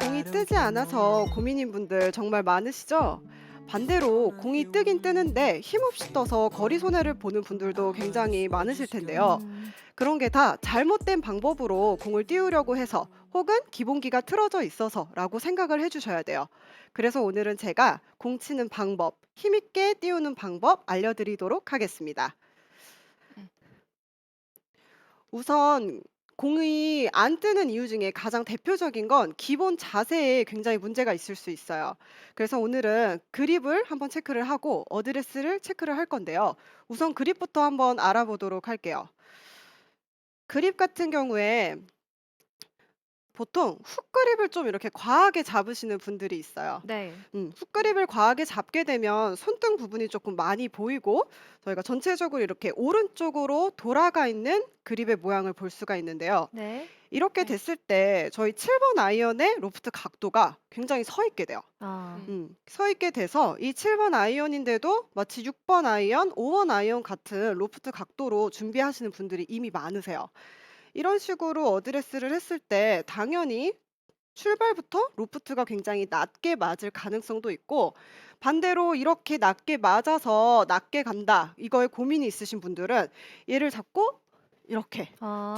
공이 뜨지 않아서 고민인 분들 정말 많으시죠? 반대로 공이 뜨긴 뜨는데 힘없이 떠서 거리 손해를 보는 분들도 굉장히 많으실 텐데요. 음, 그런 게 다 잘못된 방법으로 공을 띄우려고 해서 혹은 기본기가 틀어져 있어서라고 생각을 해주셔야 돼요. 그래서 오늘은 제가 공 치는 방법, 힘있게 띄우는 방법 알려드리도록 하겠습니다. 우선 공이 안 뜨는 이유 중에 가장 대표적인 건 기본 자세에 굉장히 문제가 있을 수 있어요. 그래서 오늘은 그립을 한번 체크를 하고 어드레스를 체크를 할 건데요. 우선 그립부터 한번 알아보도록 할게요. 그립 같은 경우에 보통 훅 그립을 좀 이렇게 과하게 잡으시는 분들이 있어요. 네. 음, 훅 그립을 과하게 잡게 되면 손등 부분이 조금 많이 보이고 저희가 전체적으로 이렇게 오른쪽으로 돌아가 있는 그립의 모양을 볼 수가 있는데요. 네. 이렇게 네. 됐을 때 저희 7번 아이언의 로프트 각도가 굉장히 서 있게 돼요. 아, 음, 서 있게 돼서 이 7번 아이언인데도 마치 6번 아이언, 5번 아이언 같은 로프트 각도로 준비하시는 분들이 이미 많으세요. 이런 식으로 어드레스를 했을 때 당연히 출발부터 로프트가 굉장히 낮게 맞을 가능성도 있고 반대로 이렇게 낮게 맞아서 낮게 간다 이거에 고민이 있으신 분들은 얘를 잡고 이렇게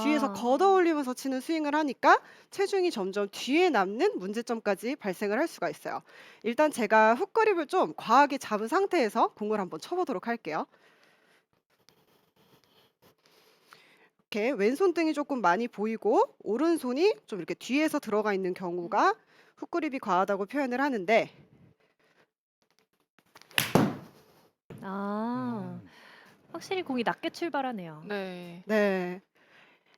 뒤에서 아, 걷어 올리면서 치는 스윙을 하니까 체중이 점점 뒤에 남는 문제점까지 발생을 할 수가 있어요. 일단 제가 훅 그립을 좀 과하게 잡은 상태에서 공을 한번 쳐보도록 할게요. 이렇게 왼손 등이 조금 많이 보이고 오른손이 좀 이렇게 뒤에서 들어가 있는 경우가 훅그립이 과하다고 표현을 하는데 아, 음. 확실히 공이 낮게 출발하네요. 네. 네.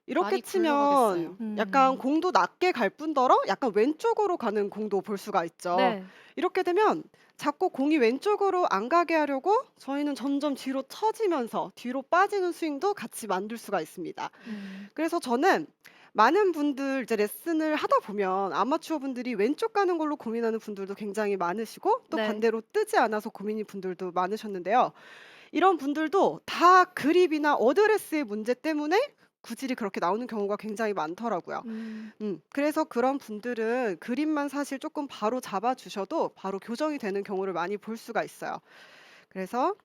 이렇게 많이 치면 굴러가겠어요. 약간 음. 공도 낮게 갈 뿐더러 약간 왼쪽으로 가는 공도 볼 수가 있죠. 네. 이렇게 되면 자꾸 공이 왼쪽으로 안 가게 하려고 저희는 점점 뒤로 처지면서 뒤로 빠지는 스윙도 같이 만들 수가 있습니다. 음, 그래서 저는 많은 분들 이제 레슨을 하다 보면 아마추어 분들이 왼쪽 가는 걸로 고민하는 분들도 굉장히 많으시고 또 네. 반대로 뜨지 않아서 고민인 분들도 많으셨는데요. 이런 분들도 다 그립이나 어드레스의 문제 때문에 구질이 그렇게 나오는 경우가 굉장히 많더라고요. 음, 음, 그래서 그런 분들은 그림만 사실 조금 바로 잡아주셔도 바로 교정이 되는 경우를 많이 볼 수가 있어요. 그래서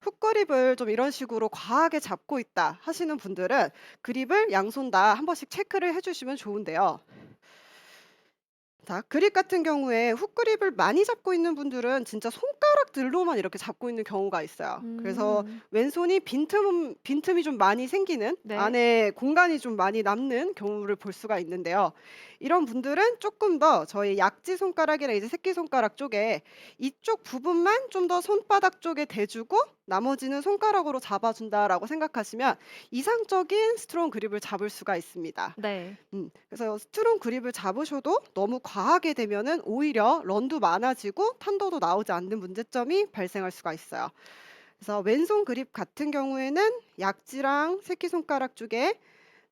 훅 그립을 좀 이런 식으로 과하게 잡고 있다 하시는 분들은 그립을 양손 다 한 번씩 체크를 해주시면 좋은데요. 자, 그립 같은 경우에 훅그립을 많이 잡고 있는 분들은 진짜 손가락들로만 이렇게 잡고 있는 경우가 있어요. 그래서 음, 왼손이 빈틈, 빈틈이 좀 많이 생기는 네. 안에 공간이 좀 많이 남는 경우를 볼 수가 있는데요. 이런 분들은 조금 더 저희 약지 손가락이나 이제 새끼 손가락 쪽에 이쪽 부분만 좀 더 손바닥 쪽에 대주고 나머지는 손가락으로 잡아준다라고 생각하시면 이상적인 스트롱 그립을 잡을 수가 있습니다. 네. 음, 그래서 스트롱 그립을 잡으셔도 너무 과하게 되면은 오히려 런도 많아지고 탄도도 나오지 않는 문제점이 발생할 수가 있어요. 그래서 왼손 그립 같은 경우에는 약지랑 새끼손가락 쪽에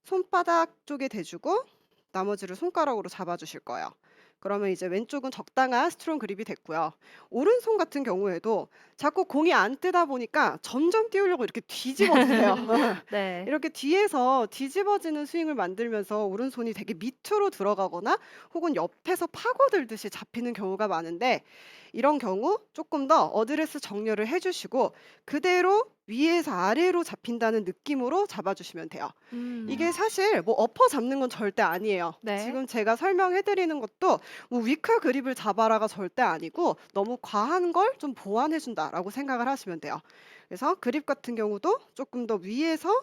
손바닥 쪽에 대주고 나머지를 손가락으로 잡아주실 거예요. 그러면 이제 왼쪽은 적당한 스트롱 그립이 됐고요. 오른손 같은 경우에도 자꾸 공이 안 뜨다 보니까 점점 띄우려고 이렇게 뒤집어지세요. 네. 이렇게 뒤에서 뒤집어지는 스윙을 만들면서 오른손이 되게 밑으로 들어가거나 혹은 옆에서 파고들듯이 잡히는 경우가 많은데 이런 경우 조금 더 어드레스 정렬을 해주시고 그대로 위에서 아래로 잡힌다는 느낌으로 잡아주시면 돼요. 음, 이게 사실 뭐 엎어 잡는 건 절대 아니에요. 네. 지금 제가 설명해드리는 것도 뭐 위크 그립을 잡아라가 절대 아니고 너무 과한 걸 좀 보완해준다라고 생각을 하시면 돼요. 그래서 그립 같은 경우도 조금 더 위에서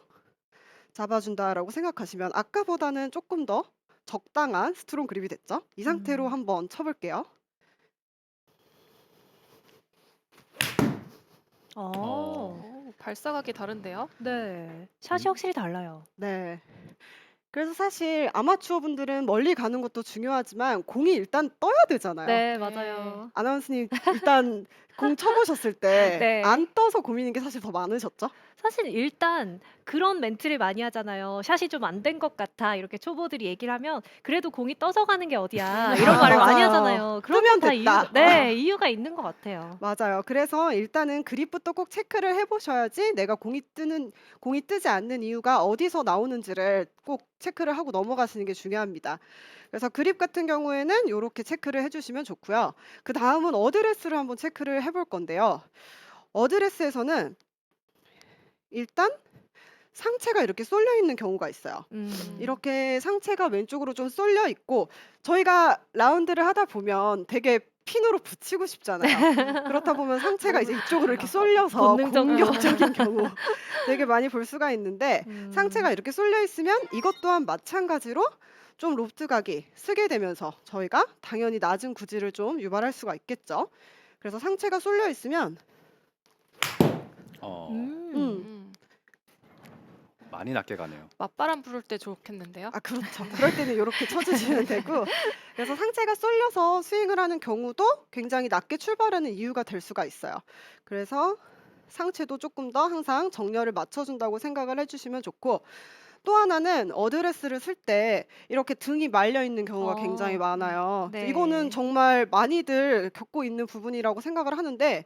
잡아준다라고 생각하시면 아까보다는 조금 더 적당한 스트롱 그립이 됐죠. 이 상태로 음. 한번 쳐볼게요. 어, 오, 발사각이 다른데요? 네. 샷이 음. 확실히 달라요. 네. 그래서 사실 아마추어 분들은 멀리 가는 것도 중요하지만 공이 일단 떠야 되잖아요. 네, 맞아요. 아나운서님 일단 공 쳐보셨을 때 네. 안 떠서 고민인 게 사실 더 많으셨죠? 사실 일단 그런 멘트를 많이 하잖아요. 샷이 좀 안 된 것 같아. 이렇게 초보들이 얘기를 하면 그래도 공이 떠서 가는 게 어디야. 이런 아, 말을 많이 맞아요. 하잖아요. 그런 뜨면 건다 됐다. 이유, 네, 이유가 있는 것 같아요. 맞아요. 그래서 일단은 그립부터 꼭 체크를 해 보셔야지 내가 공이 뜨는 공이 뜨지 않는 이유가 어디서 나오는지를 꼭 체크를 하고 넘어가시는 게 중요합니다. 그래서 그립 같은 경우에는 이렇게 체크를 해 주시면 좋고요. 그 다음은 어드레스를 한번 체크를 해 볼 건데요. 어드레스에서는 일단 상체가 이렇게 쏠려 있는 경우가 있어요. 음. 이렇게 상체가 왼쪽으로 좀 쏠려 있고 저희가 라운드를 하다 보면 되게 핀으로 붙이고 싶잖아요. 그렇다 보면 상체가 이제 이쪽으로 이렇게 쏠려서 본능적으로. 공격적인 경우 되게 많이 볼 수가 있는데 음. 상체가 이렇게 쏠려 있으면 이것 또한 마찬가지로 좀 로프트 각이 쓰게 되면서 저희가 당연히 낮은 구질을 좀 유발할 수가 있겠죠. 그래서 상체가 쏠려 있으면 어. 음. 많이 낮게 가네요. 맞바람 부를 때 좋겠는데요? 아 그렇죠. 그럴 때는 이렇게 쳐주시면 되고 그래서 상체가 쏠려서 스윙을 하는 경우도 굉장히 낮게 출발하는 이유가 될 수가 있어요. 그래서 상체도 조금 더 항상 정렬을 맞춰준다고 생각을 해주시면 좋고 또 하나는 어드레스를 쓸 때 이렇게 등이 말려 있는 경우가 어, 굉장히 많아요. 네. 이거는 정말 많이들 겪고 있는 부분이라고 생각을 하는데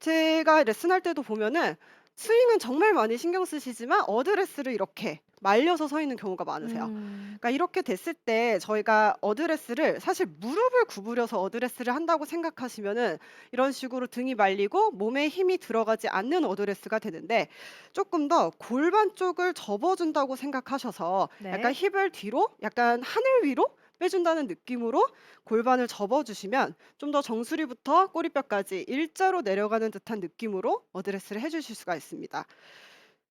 제가 레슨할 때도 보면은 스윙은 정말 많이 신경 쓰시지만 어드레스를 이렇게 말려서 서 있는 경우가 많으세요. 음. 그러니까 이렇게 됐을 때 저희가 어드레스를 사실 무릎을 구부려서 어드레스를 한다고 생각하시면은 이런 식으로 등이 말리고 몸에 힘이 들어가지 않는 어드레스가 되는데 조금 더 골반 쪽을 접어준다고 생각하셔서 네. 약간 힙을 뒤로 약간 하늘 위로 빼준다는 느낌으로 골반을 접어주시면 좀 더 정수리부터 꼬리뼈까지 일자로 내려가는 듯한 느낌으로 어드레스를 해주실 수가 있습니다.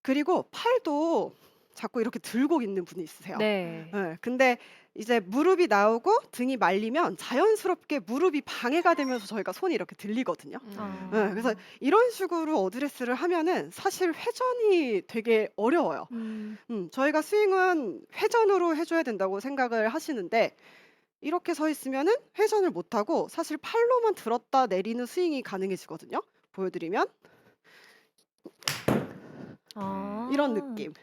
그리고 팔도 자꾸 이렇게 들고 있는 분이 있으세요. 네. 예, 근데 이제 무릎이 나오고 등이 말리면 자연스럽게 무릎이 방해가 되면서 저희가 손이 이렇게 들리거든요. 음. 어. 예, 그래서 이런 식으로 어드레스를 하면은 사실 회전이 되게 어려워요. 음. 음, 저희가 스윙은 회전으로 해줘야 된다고 생각을 하시는데 이렇게 서 있으면은 회전을 못 하고 사실 팔로만 들었다 내리는 스윙이 가능해지거든요. 보여드리면 아. 이런 느낌.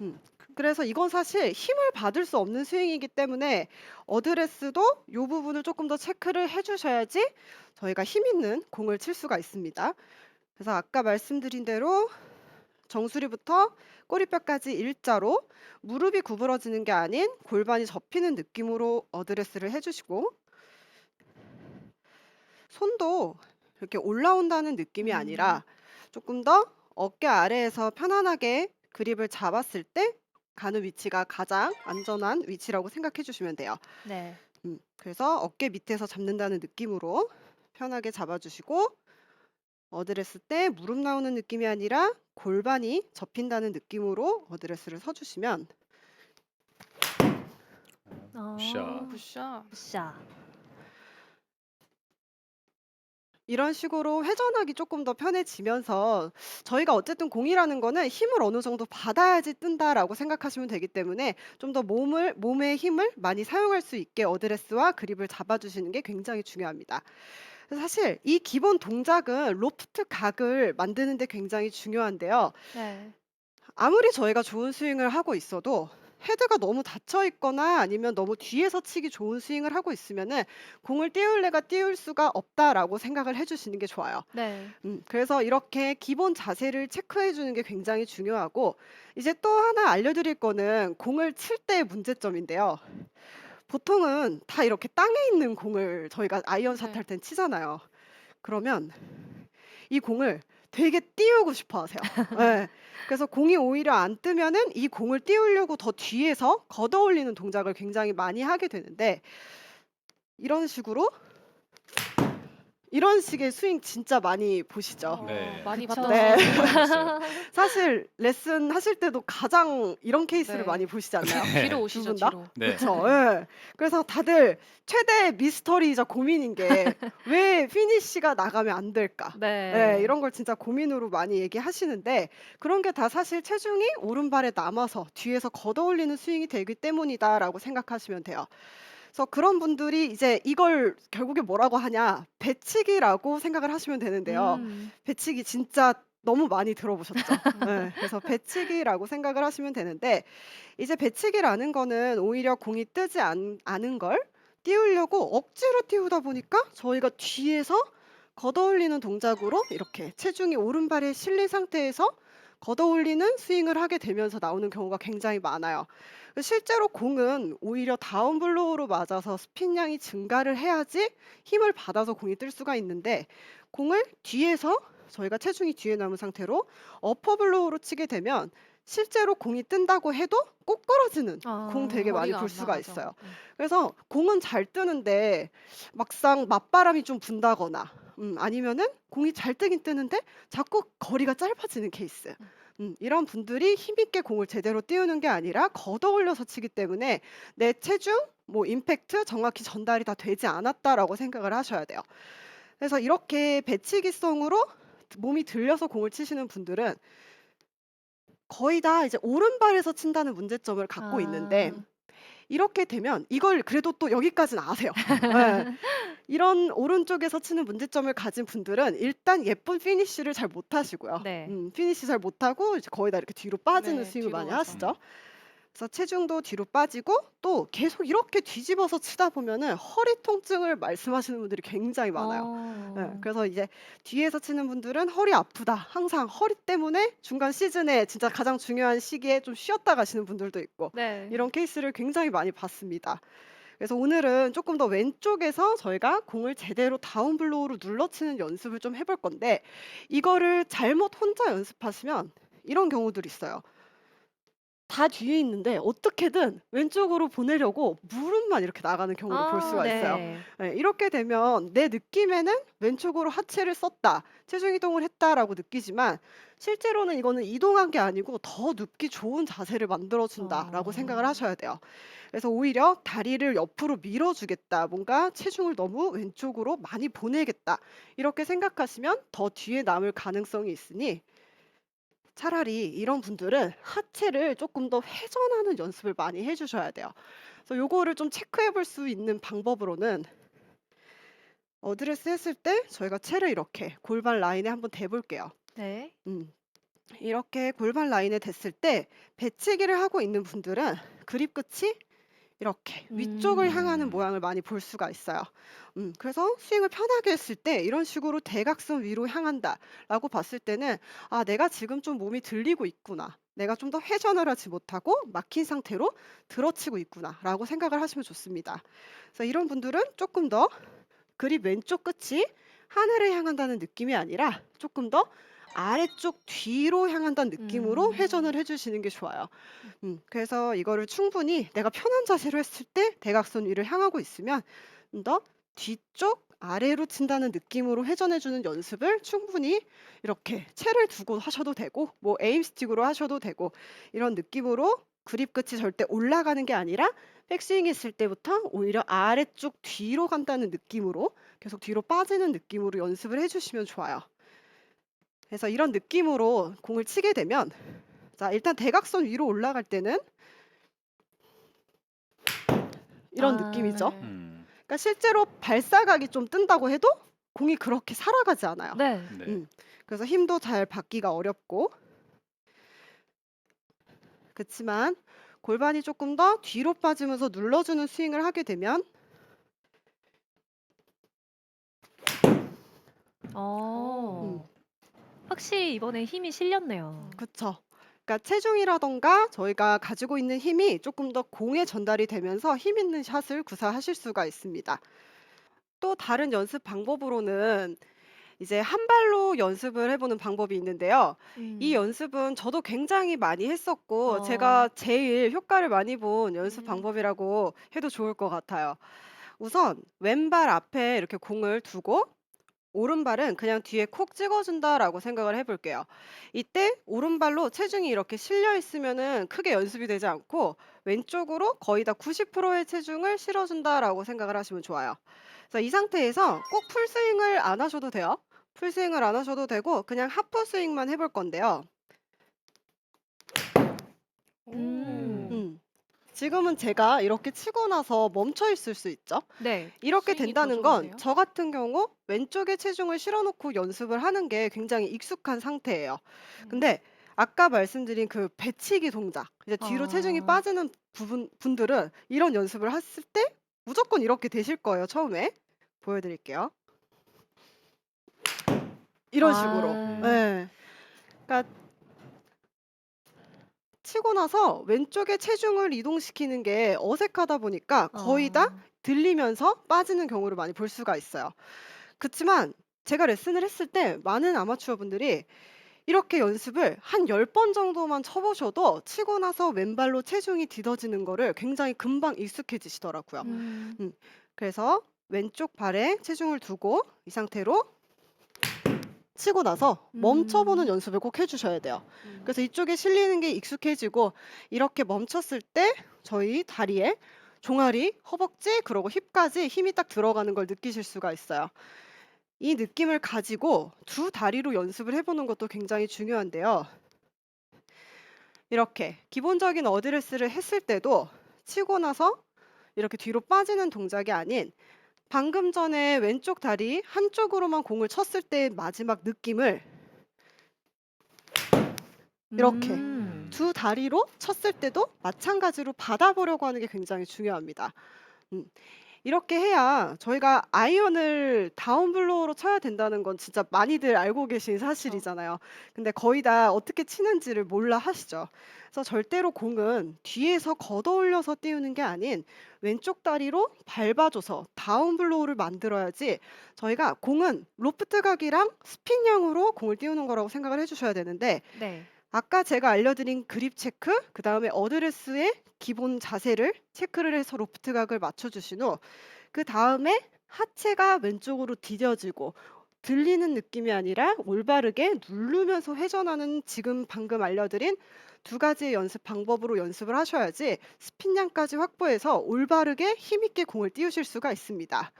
음, 그래서 이건 사실 힘을 받을 수 없는 스윙이기 때문에 어드레스도 이 부분을 조금 더 체크를 해주셔야지 저희가 힘 있는 공을 칠 수가 있습니다. 그래서 아까 말씀드린 대로 정수리부터 꼬리뼈까지 일자로 무릎이 구부러지는 게 아닌 골반이 접히는 느낌으로 어드레스를 해주시고 손도 이렇게 올라온다는 느낌이 음. 아니라 조금 더 어깨 아래에서 편안하게 그립을 잡았을 때 가는 위치가 가장 안전한 위치라고 생각해 주시면 돼요. 네. 음, 그래서 어깨 밑에서 잡는다는 느낌으로 편하게 잡아주시고 어드레스 때 무릎 나오는 느낌이 아니라 골반이 접힌다는 느낌으로 어드레스를 서주시면 아. 샷. 굿샷. 굿샷. 이런 식으로 회전하기 조금 더 편해지면서 저희가 어쨌든 공이라는 거는 힘을 어느 정도 받아야지 뜬다라고 생각하시면 되기 때문에 좀 더 몸을 몸의 힘을 많이 사용할 수 있게 어드레스와 그립을 잡아주시는 게 굉장히 중요합니다. 그래서 사실 이 기본 동작은 로프트 각을 만드는 데 굉장히 중요한데요. 네. 아무리 저희가 좋은 스윙을 하고 있어도 헤드가 너무 닫혀 있거나 아니면 너무 뒤에서 치기 좋은 스윙을 하고 있으면은 공을 띄울래가 띄울 수가 없다라고 생각을 해주시는 게 좋아요. 네. 음, 그래서 이렇게 기본 자세를 체크해 주는 게 굉장히 중요하고 이제 또 하나 알려드릴 거는 공을 칠 때의 문제점인데요. 보통은 다 이렇게 땅에 있는 공을 저희가 아이언 샷 네. 할 땐 치잖아요. 그러면 이 공을 되게 띄우고 싶어 하세요. 네. 그래서 공이 오히려 안 뜨면은 이 공을 띄우려고 더 뒤에서 걷어 올리는 동작을 굉장히 많이 하게 되는데 이런 식으로 이런 식의 스윙 진짜 많이 보시죠. 어, 네. 많이 그쵸. 봤던 네. 있어요. 사실 레슨 하실 때도 가장 이런 케이스를 네. 많이 보시지 않나요? 네. 뒤로 두 오시죠 분 다? 뒤로. 네. 그렇죠. 예. 그래서 다들 최대 미스터리이자 고민인 게 왜 피니쉬가 나가면 안 될까? 네. 네, 이런 걸 진짜 고민으로 많이 얘기하시는데 그런 게 다 사실 체중이 오른발에 남아서 뒤에서 걷어 올리는 스윙이 되기 때문이다라고 생각하시면 돼요. 그래서 그런 분들이 이제 이걸 결국에 뭐라고 하냐 배치기라고 생각을 하시면 되는데요. 음. 배치기 진짜 너무 많이 들어보셨죠? 네, 그래서 배치기라고 생각을 하시면 되는데 이제 배치기라는 거는 오히려 공이 뜨지 않, 않은 걸 띄우려고 억지로 띄우다 보니까 저희가 뒤에서 걷어올리는 동작으로 이렇게 체중이 오른발에 실린 상태에서 걷어올리는 스윙을 하게 되면서 나오는 경우가 굉장히 많아요. 실제로 공은 오히려 다운블로우로 맞아서 스핀량이 증가를 해야지 힘을 받아서 공이 뜰 수가 있는데 공을 뒤에서 저희가 체중이 뒤에 남은 상태로 어퍼블로우로 치게 되면 실제로 공이 뜬다고 해도 꼬꾸라지는 공 되게 많이 볼안 수가 나가죠. 있어요. 음. 그래서 공은 잘 뜨는데 막상 맞바람이 좀 분다거나 음, 아니면은 공이 잘 뜨긴 뜨는데 자꾸 거리가 짧아지는 케이스. 음, 이런 분들이 힘있게 공을 제대로 띄우는 게 아니라 걷어 올려서 치기 때문에 내 체중, 뭐 임팩트 정확히 전달이 다 되지 않았다라고 생각을 하셔야 돼요. 그래서 이렇게 배치기성으로 몸이 들려서 공을 치시는 분들은 거의 다 이제 오른발에서 친다는 문제점을 갖고 있는데 아. 이렇게 되면 이걸 그래도 또 여기까지는 아세요. 예. 이런 오른쪽에서 치는 문제점을 가진 분들은 일단 예쁜 피니쉬를 잘 못하시고요. 네. 음, 피니쉬 잘 못하고 이제 거의 다 이렇게 뒤로 빠지는 네, 스윙을 뒤로 많이 가서. 하시죠. 그래서 체중도 뒤로 빠지고 또 계속 이렇게 뒤집어서 치다 보면은 허리 통증을 말씀하시는 분들이 굉장히 많아요. 어. 네, 그래서 이제 뒤에서 치는 분들은 허리 아프다. 항상 허리 때문에 중간 시즌에 진짜 가장 중요한 시기에 좀 쉬었다 가시는 분들도 있고 네. 이런 케이스를 굉장히 많이 봤습니다. 그래서 오늘은 조금 더 왼쪽에서 저희가 공을 제대로 다운블로우로 눌러치는 연습을 좀 해볼 건데 이거를 잘못 혼자 연습하시면 이런 경우들이 있어요. 다 뒤에 있는데 어떻게든 왼쪽으로 보내려고 무릎만 이렇게 나가는 경우를 볼 아, 수가 있어요. 네. 네, 이렇게 되면 내 느낌에는 왼쪽으로 하체를 썼다, 체중 이동을 했다라고 느끼지만 실제로는 이거는 이동한 게 아니고 더 눕기 좋은 자세를 만들어준다라고 생각을 어. 하셔야 돼요. 그래서 오히려 다리를 옆으로 밀어주겠다, 뭔가 체중을 너무 왼쪽으로 많이 보내겠다 이렇게 생각하시면 더 뒤에 남을 가능성이 있으니 차라리 이런 분들은 하체를 조금 더 회전하는 연습을 많이 해주셔야 돼요. 그래서 요거를 좀 체크해 볼 수 있는 방법으로는 어드레스 했을 때 저희가 채를 이렇게 골반 라인에 한번 대볼게요. 네. 음. 이렇게 골반 라인에 댔을 때 배치기를 하고 있는 분들은 그립 끝이 이렇게 위쪽을 향하는 음. 모양을 많이 볼 수가 있어요. 음, 그래서 스윙을 편하게 했을 때 이런 식으로 대각선 위로 향한다라고 봤을 때는 아, 내가 지금 좀 몸이 들리고 있구나. 내가 좀 더 회전을 하지 못하고 막힌 상태로 들어치고 있구나라고 생각을 하시면 좋습니다. 그래서 이런 분들은 조금 더 그립 왼쪽 끝이 하늘을 향한다는 느낌이 아니라 조금 더 아래쪽 뒤로 향한다는 느낌으로 음. 회전을 해주시는 게 좋아요. 음, 그래서 이거를 충분히 내가 편한 자세로 했을 때 대각선 위를 향하고 있으면 좀 더 뒤쪽 아래로 친다는 느낌으로 회전해주는 연습을 충분히 이렇게 채를 두고 하셔도 되고 뭐 에임 스틱으로 하셔도 되고 이런 느낌으로 그립 끝이 절대 올라가는 게 아니라 백스윙 했을 때부터 오히려 아래쪽 뒤로 간다는 느낌으로 계속 뒤로 빠지는 느낌으로 연습을 해주시면 좋아요. 그래서 이런 느낌으로 공을 치게 되면 자 일단 대각선 위로 올라갈 때는 이런 아, 느낌이죠. 네. 음. 그러니까 실제로 발사각이 좀 뜬다고 해도 공이 그렇게 살아가지 않아요. 네. 네. 음. 그래서 힘도 잘 받기가 어렵고 그렇지만 골반이 조금 더 뒤로 빠지면서 눌러주는 스윙을 하게 되면 어. 확실히 이번에 힘이 실렸네요. 그쵸. 그러니까 체중이라던가 저희가 가지고 있는 힘이 조금 더 공에 전달이 되면서 힘 있는 샷을 구사하실 수가 있습니다. 또 다른 연습 방법으로는 이제 한 발로 연습을 해보는 방법이 있는데요. 이 음. 연습은 저도 굉장히 많이 했었고 어. 제가 제일 효과를 많이 본 연습 음. 방법이라고 해도 좋을 것 같아요. 우선 왼발 앞에 이렇게 공을 두고 오른발은 그냥 뒤에 콕 찍어준다라고 생각을 해볼게요. 이때 오른발로 체중이 이렇게 실려 있으면은 크게 연습이 되지 않고 왼쪽으로 거의 다 90%의 체중을 실어준다라고 생각을 하시면 좋아요. 그래서 이 상태에서 꼭 풀스윙을 안 하셔도 돼요. 풀스윙을 안 하셔도 되고 그냥 하프 스윙만 해볼 건데요. 음. 음. 지금은 제가 이렇게 치고 나서 멈춰 있을 수 있죠. 네. 이렇게 스윙이 더 된다는 건 좋으세요? 저 같은 경우 왼쪽에 체중을 실어놓고 연습을 하는 게 굉장히 익숙한 상태예요. 음. 근데 아까 말씀드린 그 배치기 동작, 이제 뒤로 체중이 아. 빠지는 부분 분들은 이런 연습을 했을 때 무조건 이렇게 되실 거예요. 처음에 보여드릴게요. 이런 식으로. 아. 네. 그러니까 치고 나서 왼쪽에 체중을 이동시키는 게 어색하다 보니까 거의 다 어. 들리면서 빠지는 경우를 많이 볼 수가 있어요. 그치만 제가 레슨을 했을 때 많은 아마추어 분들이 이렇게 연습을 한 10번 정도만 쳐보셔도 치고 나서 왼발로 체중이 뒤더지는 거를 굉장히 금방 익숙해지시더라고요. 음. 그래서 왼쪽 발에 체중을 두고 이 상태로 치고 나서 멈춰보는 음. 연습을 꼭 해주셔야 돼요. 음. 그래서 이쪽에 실리는 게 익숙해지고 이렇게 멈췄을 때 저희 다리에 종아리, 허벅지, 그리고 힙까지 힘이 딱 들어가는 걸 느끼실 수가 있어요. 이 느낌을 가지고 두 다리로 연습을 해보는 것도 굉장히 중요한데요. 이렇게 기본적인 어드레스를 했을 때도 치고 나서 이렇게 뒤로 빠지는 동작이 아닌 방금 전에 왼쪽 다리 한쪽으로만 공을 쳤을 때 마지막 느낌을 이렇게. 음. 두 다리로 쳤을 때도 마찬가지로 받아보려고 하는 게 굉장히 중요합니다. 음, 이렇게 해야 저희가 아이언을 다운블로우로 쳐야 된다는 건 진짜 많이들 알고 계신 사실이잖아요. 근데 거의 다 어떻게 치는지를 몰라 하시죠. 그래서 절대로 공은 뒤에서 걷어 올려서 띄우는 게 아닌 왼쪽 다리로 밟아줘서 다운블로우를 만들어야지 저희가 공은 로프트 각이랑 스핀형으로 공을 띄우는 거라고 생각을 해주셔야 되는데 네. 아까 제가 알려드린 그립 체크, 그 다음에 어드레스의 기본 자세를 체크를 해서 로프트 각을 맞춰주신 후, 그 다음에 하체가 왼쪽으로 디뎌지고 들리는 느낌이 아니라 올바르게 누르면서 회전하는 지금 방금 알려드린 두 가지의 연습 방법으로 연습을 하셔야지 스핀량까지 확보해서 올바르게 힘있게 공을 띄우실 수가 있습니다.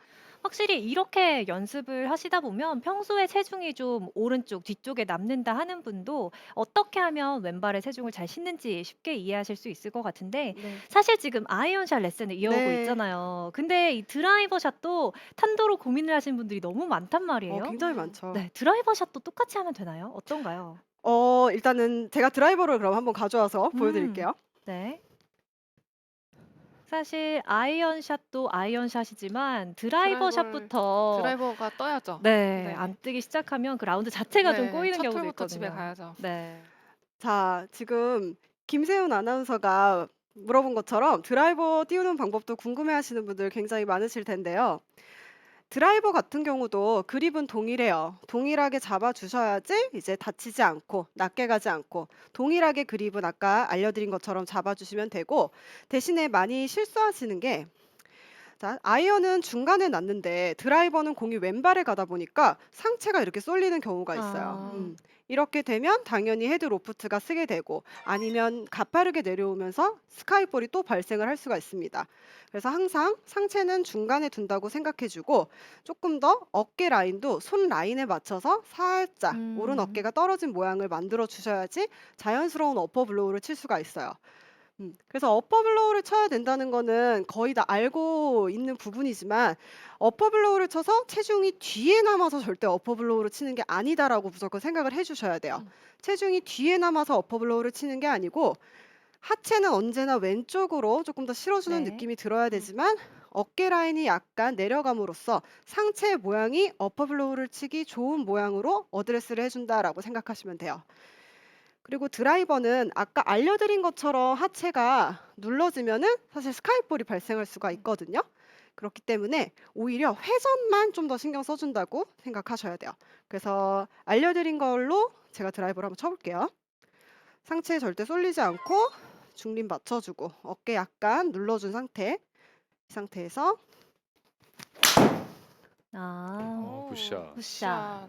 확실히 이렇게 연습을 하시다 보면 평소에 체중이 좀 오른쪽, 뒤쪽에 남는다 하는 분도 어떻게 하면 왼발에 체중을 잘 싣는지 쉽게 이해하실 수 있을 것 같은데 사실 지금 아이언샷 레슨을 이어오고 네. 있잖아요. 근데 이 드라이버 샷도 탄도로 고민을 하시는 분들이 너무 많단 어, 말이에요. 굉장히 많죠. 네, 드라이버 샷도 똑같이 하면 되나요? 어떤가요? 어, 일단은 제가 드라이버를 그럼 한번 가져와서 음. 보여드릴게요. 네. 사실 아이언샷도 아이언샷이지만 드라이버 드라이버를- 샷부터 드라이버가 떠야죠. 네, 네. 안 뜨기 시작하면 그 라운드 자체가 좀 네, 꼬이는 첫 경우도 홀부터 있거든요. 집에 가야죠. 네. 자, 지금 김세훈 아나운서가 물어본 것처럼 드라이버 띄우는 방법도 궁금해하시는 분들 굉장히 많으실 텐데요. 드라이버 같은 경우도 그립은 동일해요. 동일하게 잡아주셔야지 이제 다치지 않고 낮게 가지 않고 동일하게 그립은 아까 알려드린 것처럼 잡아주시면 되고 대신에 많이 실수하시는 게 자, 아이언은 중간에 놨는데 드라이버는 공이 왼발에 가다 보니까 상체가 이렇게 쏠리는 경우가 있어요. 아. 음. 이렇게 되면 당연히 헤드 로프트가 쓰게 되고 아니면 가파르게 내려오면서 스카이볼이 또 발생을 할 수가 있습니다. 그래서 항상 상체는 중간에 둔다고 생각해주고 조금 더 어깨 라인도 손 라인에 맞춰서 살짝 음. 오른 어깨가 떨어진 모양을 만들어 주셔야지 자연스러운 어퍼 블로우를 칠 수가 있어요. 음, 그래서 어퍼 블로우를 쳐야 된다는 거는 거의 다 알고 있는 부분이지만 어퍼 블로우를 쳐서 체중이 뒤에 남아서 절대 어퍼 블로우를 치는 게 아니다라고 무조건 생각을 해주셔야 돼요. 음. 체중이 뒤에 남아서 어퍼 블로우를 치는 게 아니고 하체는 언제나 왼쪽으로 조금 더 실어주는 네. 느낌이 들어야 되지만 어깨 라인이 약간 내려감으로써 상체 모양이 어퍼 블로우를 치기 좋은 모양으로 어드레스를 해준다라고 생각하시면 돼요. 그리고 드라이버는 아까 알려드린 것처럼 하체가 눌러지면은 사실 스카이볼이 발생할 수가 있거든요. 그렇기 때문에 오히려 회전만 좀 더 신경 써준다고 생각하셔야 돼요. 그래서 알려드린 걸로 제가 드라이버를 한번 쳐볼게요. 상체에 절대 쏠리지 않고 중립 맞춰주고 어깨 약간 눌러준 상태. 이 상태에서 아, 어, 굿샷. 굿샷.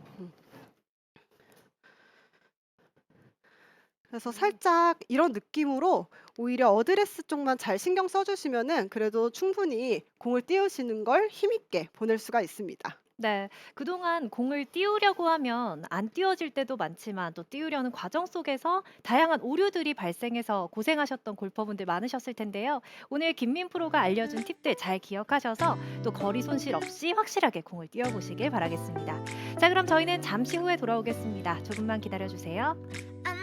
그래서 살짝 이런 느낌으로 오히려 어드레스 쪽만 잘 신경 써 주시면은 그래도 충분히 공을 띄우시는 걸 힘있게 보낼 수가 있습니다. 네. 그동안 공을 띄우려고 하면 안 띄워질 때도 많지만 또 띄우려는 과정 속에서 다양한 오류들이 발생해서 고생하셨던 골퍼분들 많으셨을 텐데요. 오늘 김민 프로가 알려준 팁들 잘 기억하셔서 또 거리 손실 없이 확실하게 공을 띄워보시길 바라겠습니다. 자, 그럼 저희는 잠시 후에 돌아오겠습니다. 조금만 기다려주세요.